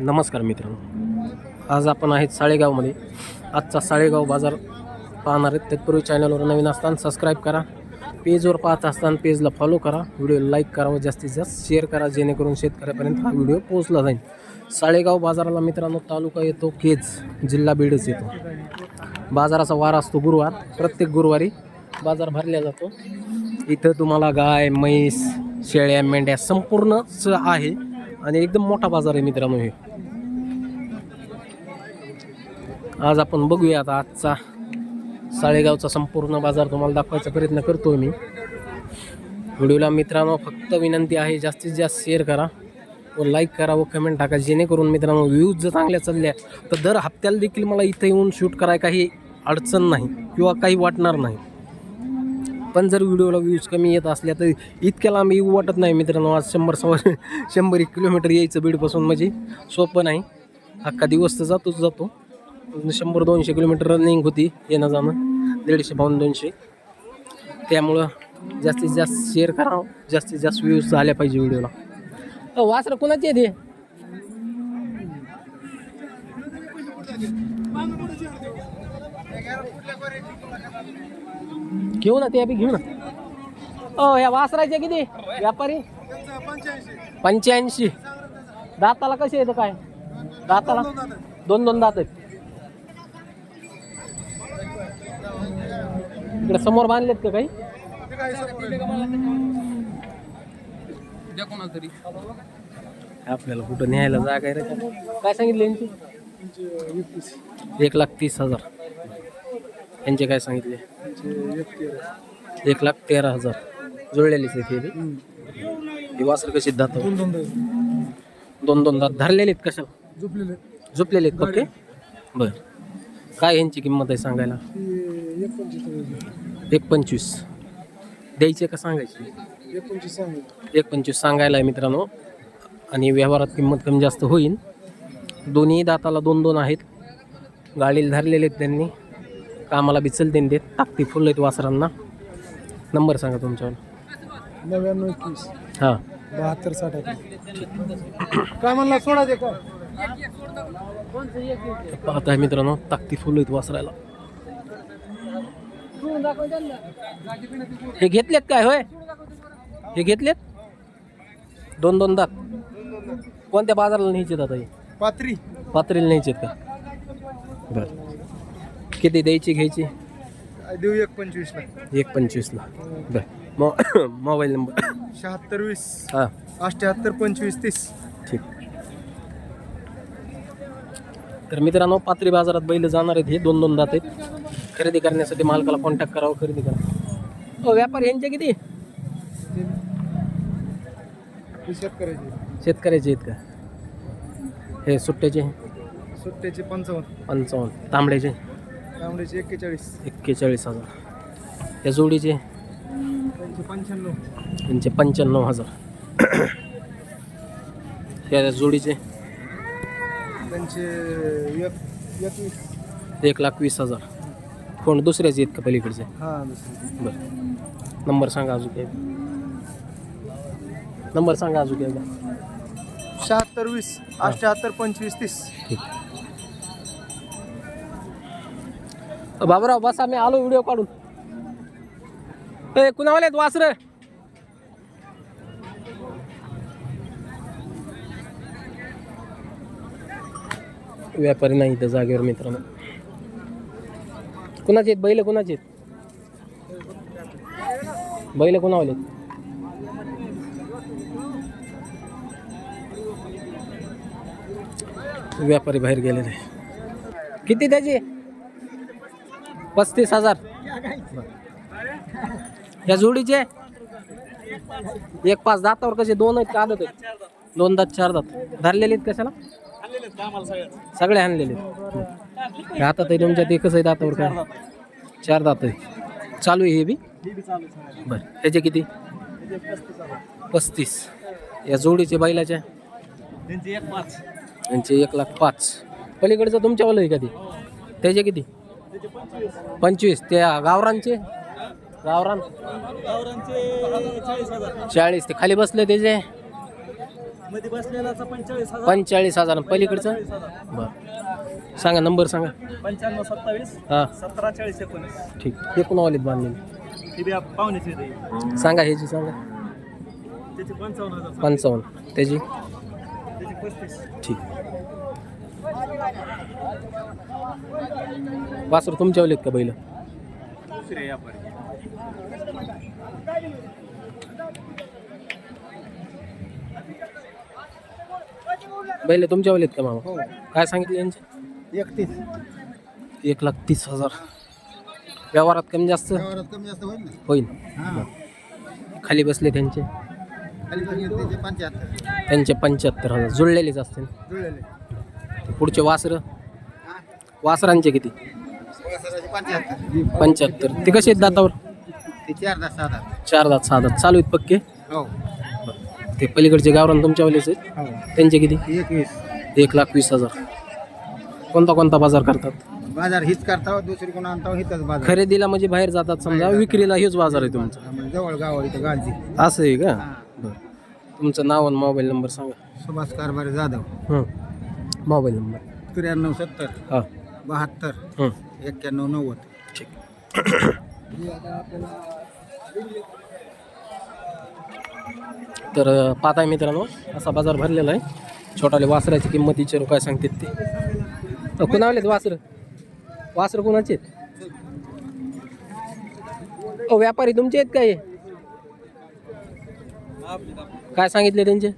नमस्कार मित्रांनो. आज आपण आहेत साळेगावमध्ये. आजचा साळेगाव बाजार पाहणार आहेत. तत्पूर्वी चॅनलवर नवीन असताना सबस्क्राईब करा. पेजवर पाहत असताना पेजला फॉलो करा. व्हिडिओ लाईक करा व जास्तीत जास्त शेअर करा. जेणेकरून शेतकऱ्यापर्यंत हा व्हिडिओ पोहोचला जाईल. साळेगाव बाजाराला मित्रांनो तालुका येतो केज जिल्हा बीडच येतो. बाजाराचा वार असतो गुरुवार. प्रत्येक गुरुवारी बाजार भरला जातो. इथं तुम्हाला गाय म्हैस शेळ्या मेंढ्या संपूर्णच आहे. आणि एकदम मोठा बाजार आहे मित्रांनो हे. आज आपण बघूया आता आजचा साळेगावचा संपूर्ण बाजार तुम्हाला दाखवायचा प्रयत्न करतो मी. व्हिडिओला मित्रांनो फक्त विनंती आहे जास्तीत जास्त शेअर करा व लाईक करा व कमेंट टाका जेणेकरून मित्रांनो व्ह्यूज जर चांगल्या चालल्या तर दर हप्त्याला देखील मला इथं येऊन शूट करायला काही अडचण नाही किंवा काही वाटणार नाही. पण जर व्हिडिओला व्ह्यूज कमी येत असल्या तर इतक्या लांब येऊ वाटत नाही मित्रांनो. आज शंभर सव्वा शंभर एक किलोमीटर यायचं बीडपासून म्हणजे. सोपं नाही. अख्खा दिवस तर जातोच जातो. शंभर दोनशे किलोमीटर रनिंग होती. येणं जाणं. दीडशे पाऊन दोनशे. त्यामुळं जास्तीत जास्त शेअर करा जास्तीत जास्त व्ह्यूज झाल्या पाहिजे व्हिडिओला. वासर कोणाची आहे ते घेऊ ना ते बी घेऊ ना. ओ या वासराचे किती? व्यापारी? पंच्याऐंशी. दाताला कसे येतं काय? दाताला? दोन दोन दात आहेत. इकडे समोर बांधलेत का काही? आपल्याला कुठं न्यायला जागा आहे रे काय सांगितलं यांची एक लाख तीस हजार. यांचे काय सांगितले? एक लाख तेरा हजार. जुळलेलीच आहे ते वासर कशी दात दोन दोन दात. धरलेले आहेत कशा? झोपलेले झोपलेले आहेत पक्के बर. काय यांची किंमत आहे सांगायला? एक पंचवीस द्यायचे का सांगायचे? एक पंचवीस सांगायला आहे मित्रांनो. आणि व्यवहारात किंमत कमी जास्त होईल. दोन्ही दाताला दोन दोन आहेत. गाडीला धरलेले आहेत त्यांनी. कामाला बिचल त्यांनी देत. टाकती फुलं आहेत वासरांना. नंबर सांगा तुमच्यावर. नव्याण्णव एकवीस. हां. बहात्तर साठ काय म्हणला सोडा दे का पाहताय मित्रांनो ताकती फुलं आहेत वासरायला. हे घेतलेत काय होय? हे घेतलेत? दोन दोन दात. कोणत्या बाजाराला न्यायचे दादा हे? पात्री. पात्रीला न्यायचे का? बरं. किती द्यायची घ्यायची? देऊ एक पंचवीसला एक पंचवीसला बरं. मो मोबाईल नंबर. शहात्तर वीस. हां. अठ्याहत्तर पंचवीस तीस. ठीक. तर मित्रांनो पात्री बाजारात बैल जाणार आहेत हे. दोन दोन दात आहेत. खरेदी करण्यासाठी मालकाला कॉन्टॅक्ट करावं खरेदी करा हो व्यापार यांचे किती? हिशेब करायचे शेतकऱ्याचे आहेत का? हे सुट्ट्याचे? सुट्ट्याचे पंचावन्न. पंचावन्न. तांबड्याचे? तांबड्याचे एक्केचाळीस. एक्केचाळीस हजार. या जोडीचे? त्यांचे पंच्याण्णव. यांचे पंच्याण्णव हजार. या जोडीचे? त्यांचे एक एकवीस. एक लाख वीस हजार. कोण दुसऱ्याचे आहेत का पलीकडचे? हां दुसरे बरं. नंबर सांगा अजून काय नंबर सांगा अजून काय शहात्तर वीस अठ्याहत्तर पंचवीस तीस. ठीक बाबराव बस आम्ही आलो व्हिडिओ काढून. ए कुणावाले आहेत वासर? व्यापारी नाही इथं जागेवर मित्रांनो. कुणाचे आहेत? बैल कुणाचे आहेत? बैल कुणावाले आहेत? व्यापारी बाहेर गेलेले. किती त्याची? पस्तीस हजार. या जोडीचे? एक पाच दातावर कसे? दोन आहेत का आदत आहेत? दोन दात चार दात. धरलेले आहेत कशाला? सगळे आणलेले आहेत. आता ते तुमच्या ते कसं आहे दातावर काय चार दात आहे. चालू आहे हे बी? बरं. ह्याचे किती? पस्तीस. या जोडीचे बैलाच्या? त्यांचे एक लाख पाच. पलीकडचं तुमच्यावालं आहे का ते? त्याचे किती? पंचवीस. त्या गावरांचे गावरान. चाळीस ते खाली बसले त्याचे? पंचेचाळीस हजार. पलीकडचं? बरं. सांगा नंबर सांगा. पंच्याण्णव सत्तावीस हां. सतरा चाळीस एकोणीस. ठीक. हे कोण वालीत बांधलेली ही पाहुण्याची ती. सांगा ह्याची सांगा. पंचावन्न पंचावन्न. त्याची? ठीक. वासर तुमच्या वालीत का बैल? दुसरी बैल तुमच्या वालीत का मामा? हो. काय सांगितले यांचे एकतीस. एक लाख तीस हजार. व्यवहारात कमी जास्त? व्यवहारात कमी जास्त होईल ना? होईल. हां. खाली बसले त्यांचे? खाली पंच्याहत्तर. त्यांचे पंच्याहत्तर हजार. जुळलेलेच असतील. जुळलेले. पुढचे वासरं? वासरांचे किती? पंच्याहत्तर. ते कसे आहेत दातावर? चार सहा दात सहा दात चालू आहेत पक्के? हो. ते पलीकडचे गावरान तुमच्यावालेच आहेत? हो. त्यांचे किती? एकवीस. एक लाख वीस हजार. कोणता कोणता बाजार करतात? बाजार हीच करता दुसरी कोण आणता हिथंच बाजार. खरेदीला म्हणजे बाहेर जातात समजा विक्रीला हेच बाजार आहे तुमचा. म्हणजे जवळ गाव इथं गालजी असं आहे का? बरं. तुमचं नाव आणि मोबाईल नंबर सांगा. सुभाष कारभारी जाधव. हं. Mobile number. त्र्याण्णव सत्तर. हां. बहात्तर. हं. एक्क्याण्णव नव्वद. ठीक. तर अं, पाहत आहे मित्रांनो असा बाजार भरलेला आहे. छोटाले वासराची किंमत विचारू काय सांगतात ते. अं, कुणावलेत वासर? वासर कुणाचे आहेत? ओ व्यापारी तुमचे आहेत काय काय सांगितले त्यांचे?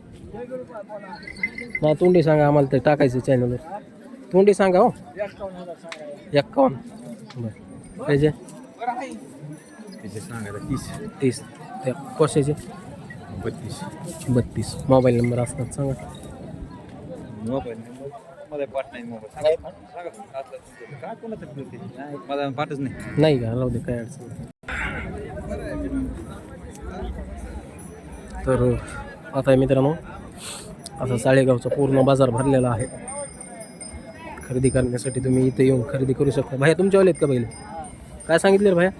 नाही तोंडी सांगा आम्हाला ते टाकायचं चॅनलवर तोंडी सांगा हो. एक्कावन्न. बरं. पाहिजे त्याचे सांगायला तीस. तीस. त्या कशाचे? बत्तीस. बत्तीस. मोबाईल नंबर असतात सांगा. मोबाईल मला पाठ नाही मोबाईल. काय कोणाचं मला पाठच नाही. नाही का? राहू दे काय अडचण नाही. तर आता मित्रांनो आता साळेगावचा पूर्ण बाजार भरलेला आहे. खरेदी करण्यासाठी तुम्ही इथे येऊन खरेदी करू शकता. भाया तुमच्यावाले आहेत का पहिले? काय सांगितले रे भाया?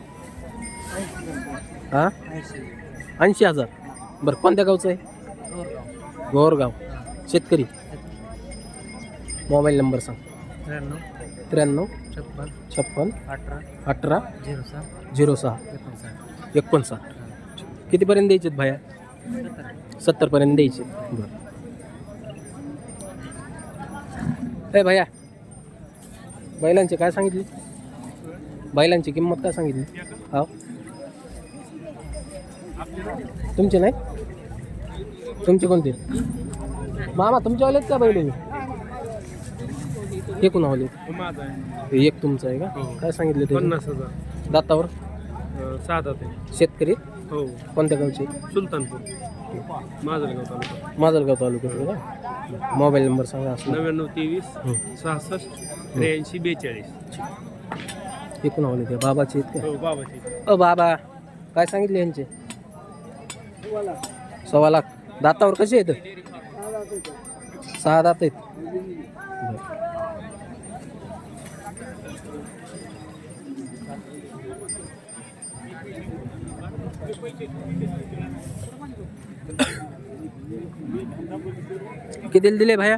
हां? ऐंशी हजार. बरं कोणत्या गावचं आहे? गोरगाव. शेतकरी. मोबाईल नंबर सांग. त्र्याण्णव. त्र्याण्णव. छप्पन. छप्पन. अठरा. अठरा. झिरो सहा. झिरो सहा. एकोणसाठ. एकोणसाठ कितीपर्यंत द्यायचे भाया? सत्तरपर्यंत द्यायचे. बरं. ए भैया बैलांचे काय सांगितले? बैलांची किंमत काय सांगितली? हा तुमचे नाही? तुमचे कोणते? मामा तुमच्यावालेत का बैल? हे? हे कुणावाले हे एक तुमचं आहे का? काय सांगितले ते? पन्नास हजार. दातावर? साधा ते शेतकरी? हो. कोणत्या गावचे? सुलतानपूर. माजलगाव तालुका. माजलगाव तालुक्यात का? मोबाईल नंबर सांगा असं. नव्याण्णव तेवीस हं. सहासष्ट त्र्याऐंशी बेचाळीस. हे कोण आवले ते. बाबाचे आहेत हो बाबाची का अ बाबा. काय सांगितले यांचे? सव्वा लाख. दातावर कसे आहेत? सहा दात आहेत. बरं. कितीला दिले भाया?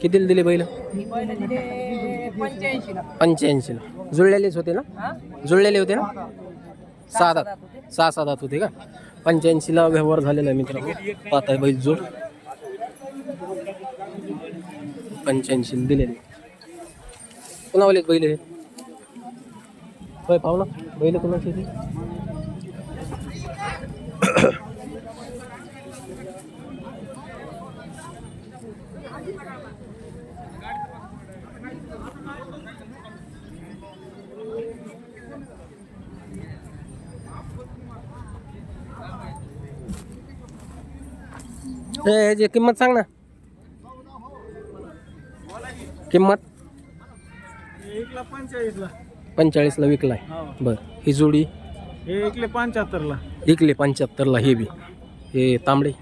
कितीला दिले बैल? पंच्याऐंशीला. जुळलेलेच होते ना? जुळलेले होते ना? सहा दात सहा सहा दात होते का? पंच्याऐंशीला व्यवहार झालेला आहे मित्रांनो. पाहत आहे बैल जोड. पंच्याऐंशीला दिलेले. कुणावले बैल हे? होय पाहू ना बैल कुणाचे ते ए ह्याची किंमत सांग ना किंमत एकला पंचेचाळीसला पंचेचाळीसला विकलाय. बर. ही जोडी? हे एकले पंच्याहत्तरला. विकले पंच्याहत्तरला हे बी. हे तांबडे?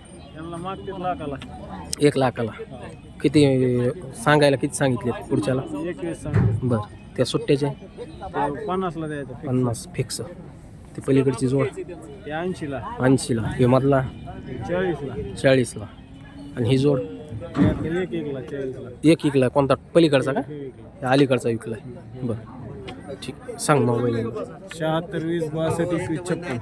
लाखाला. एक लाखाला. किती सांगायला किती सांगितले पुढच्याला? एकवीस सांगते बर. त्या सुट्ट्याचे? ते पन्नासला द्यायचं पन्नास फिक्स ते पलीकडची जोड? ते ऐंशीला. ऐंशीला. हे मधला? चाळीसला. चाळीसला. आणि ही जोड? एक एकला चाळीसला. एक विकला कोणता? पलीकडचा का? हे अलीकडचा विकला बरं. ठीक सांग मग शहात्तर वीस बासष्ट एकवीस छप्पन.